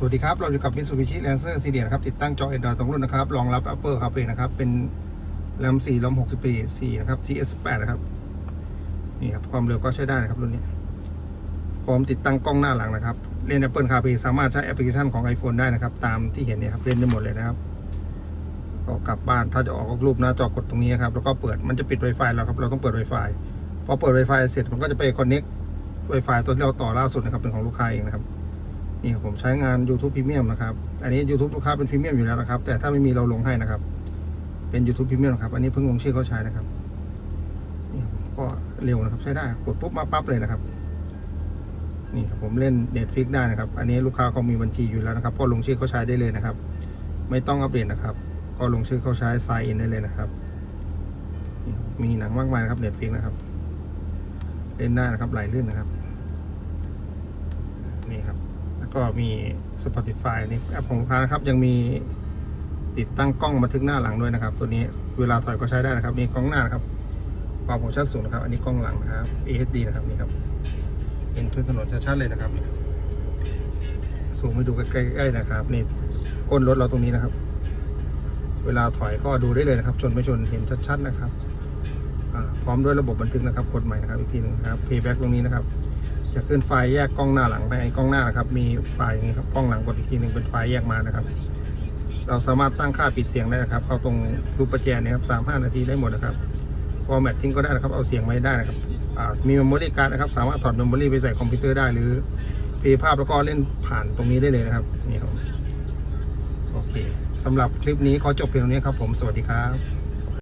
สวัสดีครับ เราอยู่กับ Mitsubishi Lancer c ี r นะครับ ติดตั้งจอ Android ตรงรุ่นนะครับ รองรับ Apple CarPlay นะครับ เป็น RAM 4 ROM 6ปี4นะครับ TS8 นะครับ นี่ครับ ความเร็วก็ใช้ได้นะครับรุ่นนี้ พร้อมติดตั้งกล้องหน้าหลังนะครับ เล่น Apple CarPlay สามารถใช้แอปพลิเคชันของ iPhone ได้นะครับ ตามที่เห็นเนี่ยครับ เล่นได้หมดเลยนะครับ ก็กลับบ้าน ถ้าจะออกรูปหน้าจอกดตรงนี้ครับ แล้วก็เปิด มันจะปิด Wi-Fi แล้วครับ เราต้องเปิด Wi-Fi พอเปิด Wi-Fi เสร็จ มันก็จะไป connect Wi-Fi ตัวที่เราต่อล่าสุดนะครับ เป็นของลูกค้าเองนะครับ นี่ครับผมใช้งาน YouTube Premium นะครับ อันนี้ YouTube ลูกค้าเป็นพรีเมียมอยู่แล้วนะครับ แต่ถ้าไม่มีเราลงให้นะครับ เป็น YouTube Premium นะครับ อันนี้เพิ่งลงชื่อเขาใช้นะครับ นี่ครับก็เร็วนะครับใช้ได้ กดปุ๊บมาปั๊บเลยนะครับ นี่ครับผมเล่น Netflix ได้นะครับ อันนี้ลูกค้าเขามีบัญชีอยู่แล้วนะครับ ก็ลงชื่อเขาใช้ได้เลยนะครับ ไม่ต้องอัปเดตนะครับ ก็ลงชื่อเขาใช้ sign in ได้เลยนะครับมีหนังมากมายนะครับ Netflix นะครับ เล่นได้นะครับไหลลื่นนะครับนี่ครับ ก็มี Spotify นี่แอปของลูกค้านะครับ ยังมีติดตั้งกล้องบันทึกหน้าหลังด้วยนะครับ ตัวนี้เวลาถอยก็ใช้ได้นะครับนี่กล้องหน้านะครับความคมชัดสูงนะครับ อันนี้กล้องหลังนะครับ AHD นะครับนี่ครับเห็นพื้นถนนชัดๆเลยนะครับสูงไปดูใกล้ๆนะครับนี่ก้นรถเราตรงนี้นะครับ เวลาถอยก็ดูได้เลยนะครับ ชนไม่ชนเห็นชัดๆนะครับพร้อมด้วยระบบบันทึกนะครับกดใหม่นะครับอีกทีหนึงครับ Payback ตรงนี้นะครับ จะขึ้นไฟแยกกล้องหน้าหลังไปกล้องหน้านะครับ มีไฟอย่างนี้ครับกล้องหลังกดอีกทีหนึ่งเป็นไฟแยกมานะครับ เราสามารถตั้งค่าปิดเสียงได้นะครับ เข้าตรงรูปประแจเนี่ยครับสามห้านาทีได้หมดนะครับฟอร์แมตทิ้งก็ได้นะครับ เอาเสียงไว้ได้นะครับมีเมมโมรี่การ์ดนะครับ สามารถถอดเมมโมรี่ไปใส่คอมพิวเตอร์ได้หรือเพย์ภาพแล้วก็เล่นผ่านตรงนี้ได้เลยนะครับนี่ครับโอเคสำหรับคลิปนี้ขอจบเพียงเท่านี้ครับผมสวัสดีครับ